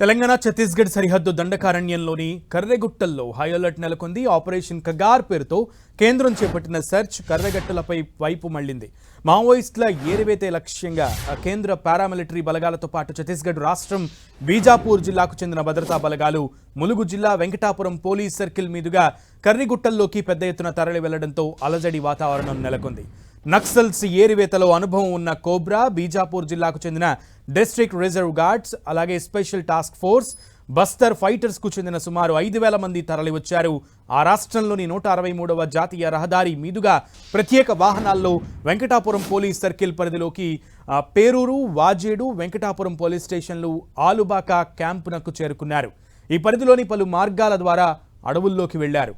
తెలంగాణ ఛత్తీస్గఢ్ సరిహద్దు దండకారణ్యంలోని కర్రెగుట్టల్లో హై అలర్ట్ నెలకొంది. ఆపరేషన్ కగార్ పేరుతో కేంద్రం చేపట్టిన సెర్చ్ కర్రెగట్టలపై వైపు మళ్ళింది మావోయిస్టుల ఏరివేతే లక్ష్యంగా కేంద్ర పారామిలిటరీ బలగాలతో పాటు ఛత్తీస్గఢ్ రాష్ట్రం బీజాపూర్ జిల్లాకు చెందిన భద్రతా బలగాలు ములుగు జిల్లా వెంకటాపురం పోలీస్ సర్కిల్ మీదుగా కర్రిగుట్టల్లోకి పెద్ద ఎత్తున తరలి వెళ్ళడంతో అలజడి వాతావరణం నెలకొంది. నక్సల్స్ ఏరివేతలో అనుభవం ఉన్న కోబ్రా బీజాపూర్ జిల్లాకు చెందిన డిస్ట్రిక్ట్ రిజర్వ్ గార్డ్స్ అలాగే స్పెషల్ టాస్క్ ఫోర్స్ బస్తర్ ఫైటర్స్కు చెందిన సుమారు ఐదు వేల మంది తరలివచ్చారు. ఆ రాష్ట్రంలోని నూట అరవై మూడవ జాతీయ రహదారి మీదుగా ప్రత్యేక వాహనాల్లో వెంకటాపురం పోలీస్ సర్కిల్ పరిధిలోకి పేరూరు వాజేడు వెంకటాపురం పోలీస్ స్టేషన్లు ఆలుబాక క్యాంపునకు చేరుకున్నారు. ఈ పరిధిలోని పలు మార్గాల ద్వారా అడవుల్లోకి వెళ్ళారు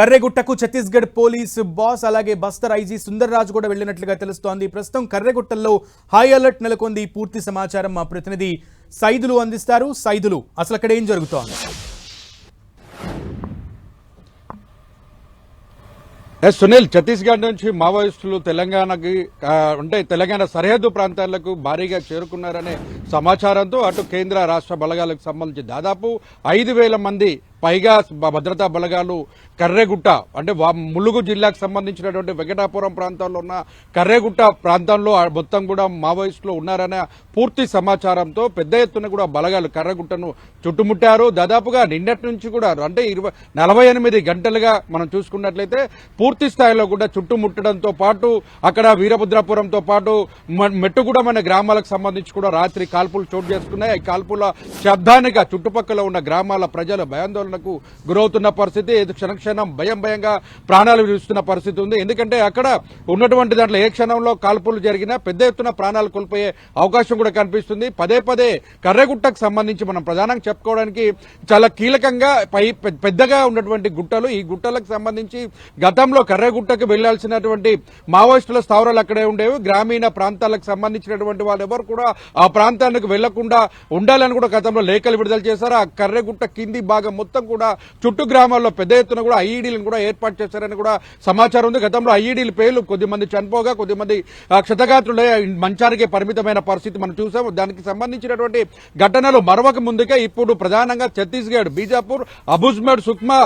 కర్రెగుట్టకు ఛత్తీస్గఢ్ పోలీస్ బాస్ అలాగే బస్తర్ ఐజీ సుందర్ రాజు కూడా వెళ్ళినట్లుగా తెలుస్తోంది. ప్రస్తుతం కర్రెగుట్టల్లో హై అలర్ట్ నెలకొంది. పూర్తి సమాచారం మా ప్రతినిధి సైదులు అందిస్తారు. సైదులు అసలు అక్కడ ఏం జరుగుతోంది? ఎస్ సునీల్ ఛత్తీస్గఢ్ నుంచి మావోయిస్టులు తెలంగాణకి అంటే తెలంగాణ సరిహద్దు ప్రాంతాలకు భారీగా చేరుకున్నారనే సమాచారంతో అటు కేంద్ర రాష్ట్ర బలగాలకు సంబంధించి దాదాపు ఐదు వేల మంది పైగా భద్రతా బలగాలు కర్రెగుట్ట అంటే వా- ములుగు జిల్లాకు సంబంధించినటువంటి వెంకటాపురం ప్రాంతంలో ఉన్న కర్రెగుట్ట ప్రాంతంలో మొత్తం కూడా మావోయిస్టులు ఉన్నారనే పూర్తి సమాచారంతో పెద్ద ఎత్తున కూడా బలగాలు కర్రగుట్టను చుట్టుముట్టారు. దాదాపుగా నిన్నటి నుంచి కూడా అంటే ఇరవై నలభై ఎనిమిది గంటలుగా మనం చూసుకున్నట్లయితే పూర్తి స్థాయిలో కూడా చుట్టుముట్టడంతో పాటు అక్కడ వీరభద్రాపురంతో పాటు మ- మెట్టుగూడెం అనే గ్రామాలకు సంబంధించి కూడా రాత్రి కాల్పులు చోటు చేసుకున్నాయి. ఈ కాల్పుల శబ్దానికి చుట్టుపక్కల ఉన్న గ్రామాల ప్రజలు ఆందోళనకు గురవుతున్న పరిస్థితి. క్షణక్షణం భయం భయంగా ప్రాణాలు విడుస్తున్న పరిస్థితి ఉంది. ఎందుకంటే అక్కడ ఉన్నటువంటి దాంట్లో ఏ క్షణంలో కాల్పులు జరిగినా పెద్ద ఎత్తున ప్రాణాలు కోల్పోయే అవకాశం కూడా కనిపిస్తుంది. పదే పదే కర్రగుట్టకు సంబంధించి మనం ప్రధానంగా చెప్పుకోవడానికి చాలా కీలకంగా పై పెద్దగా ఉన్నటువంటి గుట్టలు ఈ గుట్టలకు సంబంధించి గతంలో కర్రగుట్టకు వెళ్ళాల్సినటువంటి మావోయిస్టుల స్థావరాలు అక్కడే ఉండేవి. గ్రామీణ ప్రాంతాలకు సంబంధించినటువంటి వాళ్ళు ఎవరు కూడా ఆ ప్రాంతానికి వెళ్ళకుండా ఉండాలని కూడా గతంలో లేఖలు విడుదల చేశారు. ఆ కర్రగుట్ట కింది భాగం మొత్తం కూడా చుట్టూ గ్రామాల్లో పెద్ద ఎత్తున కూడా ఐఈడీలను కూడా ఏర్పాటు చేశారని కూడా సమాచారం ఉంది. గతంలో ఐఈడీల పేర్లు కొద్దిమంది చనిపోగా కొద్దిమంది క్షతగాత్రులే మంచానికే పరిమితమైన పరిస్థితి మనం చూసాం దానికి సంబంధించినటువంటి ఘటనలు మరొక ముందుకే ఇప్పుడు ప్రధానంగా ఛత్తీస్గఢ్ బీజాపూర్ అబుజ్మడ్ సుక్మా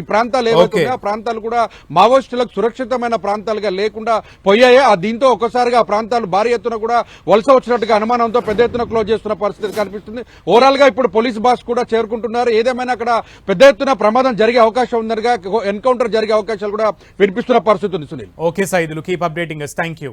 ఈ ప్రాంతాలు ఏవైతే ఆ ప్రాంతాలు కూడా మావోయిస్టులకు సురక్షితమైన ప్రాంతాలుగా లేకుండా పోయాయి. ఆ దీంతో ఒక్కసారిగా ఆ ప్రాంతాలు భారీ ఎత్తున కూడా వలస వచ్చినట్టుగా అనుమానంతో పెద్ద ఎత్తున క్లోజ్ చేస్తున్న పరిస్థితి కనిపిస్తుంది. ఓవరాల్గా ఇప్పుడు పోలీస్ బాస్ కూడా చేరుకుంటున్నారు. ఏదేమైనా అక్కడ పెద్ద ఎత్తున ప్రమాదం జరిగే అవకాశం ఉందనగా ఎన్కౌంటర్ జరిగే అవకాశాలు కూడా వినిపిస్తున్న పరిస్థితి ఉంది Sunil. Okay Saidulu keep updating thank you